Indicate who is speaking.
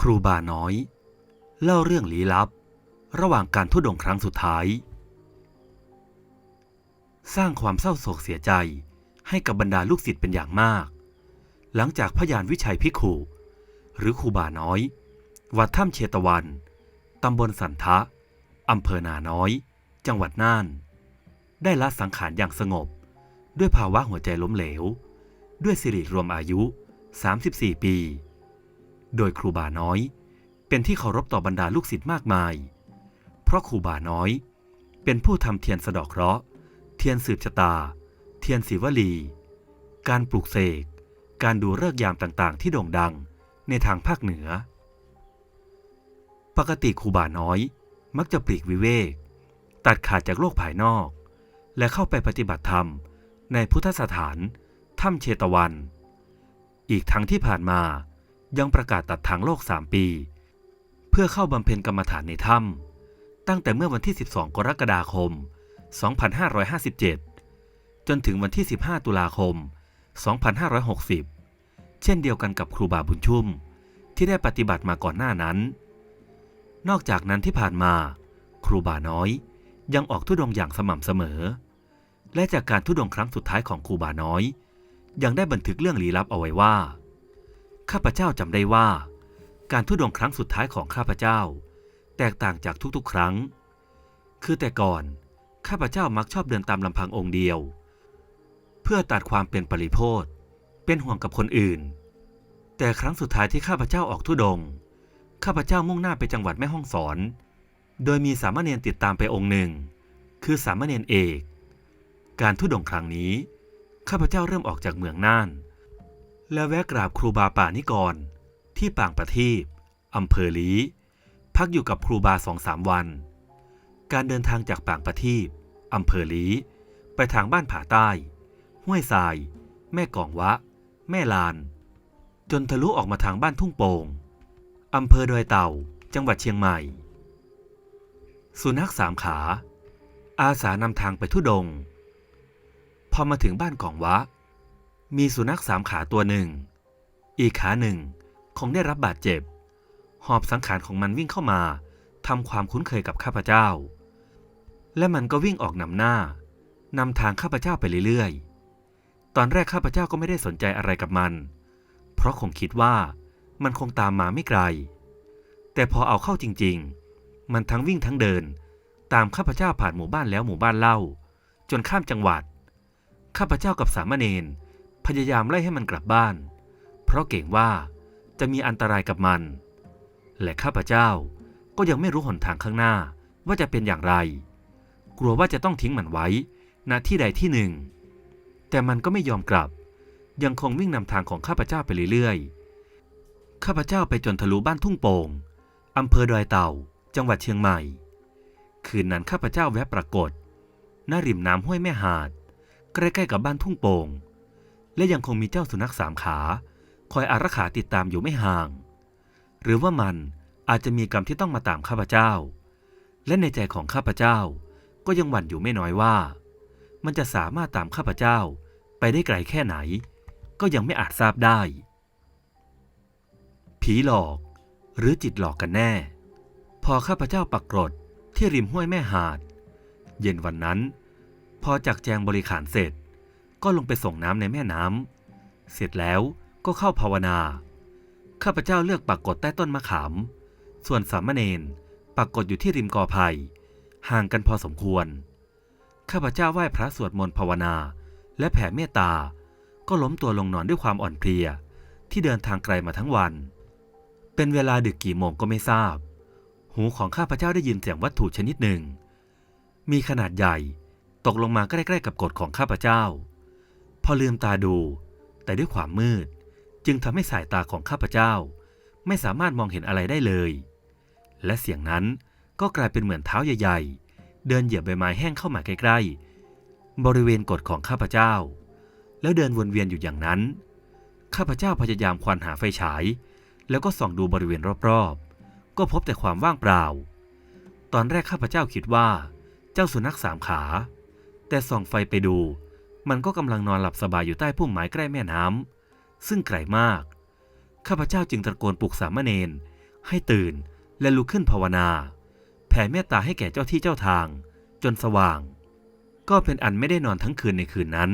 Speaker 1: ครูบาน้อย เล่าเรื่องลี้ลับ ระหว่างการทุดงค์ครั้งสุดท้าย สร้างความเศร้าโศกเสียใจให้กับบรรดาลูกศิษย์เป็นอย่างมาก หลังจากพยานวิชัยพิขุหรือครูบาน้อย วัดถ้ำเชตวัน ตำบลสันทะ อำเภอนาน้อย จังหวัดน่าน ได้ละสังขารอย่างสงบ ด้วยภาวะหัวใจล้มเหลว ด้วยสิริรวมอายุ 34 ปี โดยครูบาน้อย เป็นที่เคารพต่อบรรดาลูกศิษย์มากมาย เพราะครูบาน้อย เป็นผู้ทำเทียนสะดอกเคราะห์ เทียนสืบชะตา เทียนศิวลี การปลูกเสก การดูเลิกยามต่างๆ ที่โด่งดังในทางภาคเหนือ ปกติครูบาน้อย มักจะปลีกวิเวก ตัดขาดจากโลกภายนอก และเข้าไปปฏิบัติธรรมในพุทธสถานถ้ำเชตวัน อีกทั้งที่ผ่านมา ยังประกาศตัดทางโลกสามปี เพื่อเข้าบำเพ็ญกรรมฐานในถ้ำตั้งแต่เมื่อวันที่ 12 กรกฎาคม 2557 จนถึงวันที่ 15 ตุลาคม 2560 เช่นเดียวกันกับครูบาบุญชุ่ม ที่ได้ปฏิบัติมาก่อนหน้านั้น นอกจากนั้นที่ผ่านมา ครูบาน้อยยังออกทุดงอย่างสม่ำเสมอ และจากการทุดงค์ครั้งสุดท้ายของครูบาน้อย ยังได้บันทึกเรื่องลี้ลับเอาไว้ว่า ข้าพเจ้าจำได้ว่า การทุดงค์ครั้งสุดท้ายของข้าพเจ้า แตกต่างจากทุกๆ ครั้ง คือแต่ก่อนข้าพเจ้ามักชอบเดินตามลำพังองค์เดียว เพื่อตัดความเป็นปริโพธเป็นห่วงกับคนอื่น แต่ครั้งสุดท้ายที่ข้าพเจ้าออกทุดง ข้าพเจ้ามุ่งหน้าไปจังหวัดแม่ฮ่องสอน โดยมีสามเณรติดตามไปองค์หนึ่ง คือสามเณรเอก การทุดงครั้งนี้ ข้าพเจ้าเริ่มออกจากเมืองน่าน และแวะกราบครูบาป่านิกร ที่ปางประทีปอำเภอลีพักอยู่กับครูบาสองสามวัน การเดินทางจากปางประทีปอำเภอลีไปทางบ้านผาใต้ ห้วยทราย แม่กองวะ แม่ลาน จนทะลุออกมาทางบ้านทุ่งโป่งอำเภอดอยเต่า จังหวัดเชียงใหม่ สุนัขสามขา อาสานำทางไปทุดง พอมาถึงบ้านกองวะ มีสุนัขสามขาตัวหนึ่ง อีกขาหนึ่งคงได้รับบาดเจ็บ หอบสังขารของมันวิ่งเข้ามาทำความคุ้นเคยกับข้าพเจ้า และมันก็วิ่งออกนำหน้านำทางข้าพเจ้าไปเรื่อยๆ ตอนแรกข้าพเจ้าก็ไม่ได้สนใจอะไรกับมัน เพราะคงคิดว่ามันคงตามมาไม่ไกล แต่พอเอาเข้าจริงๆ มันทั้งวิ่งทั้งเดิน ตามข้าพเจ้าผ่านหมู่บ้านแล้วหมู่บ้านเล่า จนข้ามจังหวัด ข้าพเจ้ากับสามเณร พยายามไล่ให้มันกลับบ้าน เพราะเก่งว่าจะมีอันตรายกับมัน และข้าพเจ้าก็ยังไม่รู้หนทางข้างหน้าว่าจะเป็นอย่างไร กลัวว่าจะต้องทิ้งมันไว้ณที่ใดที่หนึ่ง แต่มันก็ไม่ยอมกลับ ยังคงวิ่งนำทางของข้าพเจ้าไปเรื่อยๆ ข้าพเจ้าไปจนทะลุบ้านทุ่งโป่งอำเภอดอยเต่า จังหวัดเชียงใหม่ คืนนั้นข้าพเจ้าแวะปรากฏณริมน้ำห้วยแม่หาด ใกล้ๆกับบ้านทุ่งโป่ง และยังคงมีเจ้าสุนัขสามขา คอยอารักขาติดตามอยู่ไม่ห่าง หรือว่ามันอาจจะมีกรรมที่ต้องมาตามข้าพเจ้า และในใจของข้าพเจ้าก็ยังหวั่นอยู่ไม่น้อยว่า มันจะสามารถตามข้าพเจ้าไปได้ไกลแค่ไหน ก็ยังไม่อาจทราบได้ ผีหลอกหรือจิตหลอกกันแน่ พอข้าพเจ้าปักกรดที่ริมห้วยแม่หาด เย็นวันนั้น พอจักแจงบริขารเสร็จ ก็ลงไปส่งน้ำในแม่น้ำ เสร็จแล้วก็เข้าภาวนา ข้าพเจ้าเลือกปักกดใต้ต้นมะขาม ส่วนสามเณรปักกดอยู่ที่ริมกอไผ่ห่างกันพอสมควร ข้าพเจ้าไหว้พระสวดมนต์ภาวนา และแผ่เมตตา ก็ล้มตัวลงนอนด้วยความอ่อนเพลีย ที่เดินทางไกลมาทั้งวัน เป็นเวลาดึกกี่โมงก็ไม่ทราบ หูของข้าพเจ้าได้ยินเสียงวัตถุชนิดหนึ่ง มีขนาดใหญ่ ตกลงมาใกล้ๆกับกดของข้าพเจ้า พอลืมตาดู แต่ด้วยความมืด จึงทำให้สายตาของข้าพเจ้า ไม่สามารถมองเห็นอะไรได้เลย และเสียงนั้นก็กลายเป็นเหมือนเท้าใหญ่ ๆ เดินเหยียบใบไม้แห้งเข้ามาใกล้ๆ บริเวณกดของข้าพเจ้า แล้วเดินวนเวียนอยู่อย่างนั้น ข้าพเจ้าพยายามควานหาไฟฉาย แล้วก็ส่องดูบริเวณรอบๆ ก็พบแต่ความว่างเปล่า ตอนแรกข้าพเจ้าคิดว่า เจ้าสุนัขสามขา แต่ส่องไฟไปดู มันก็กำลังนอนหลับสบายอยู่ใต้พุ่มไม้ใกล้แม่น้ำซึ่งไกลมาก ข้าพเจ้าจึงตะโกนปลุกสามเณรให้ตื่นและลุกขึ้นภาวนา แผ่เมตตาให้แก่เจ้าที่เจ้าทาง จนสว่าง ก็เป็นอันไม่ได้นอนทั้งคืนในคืนนั้น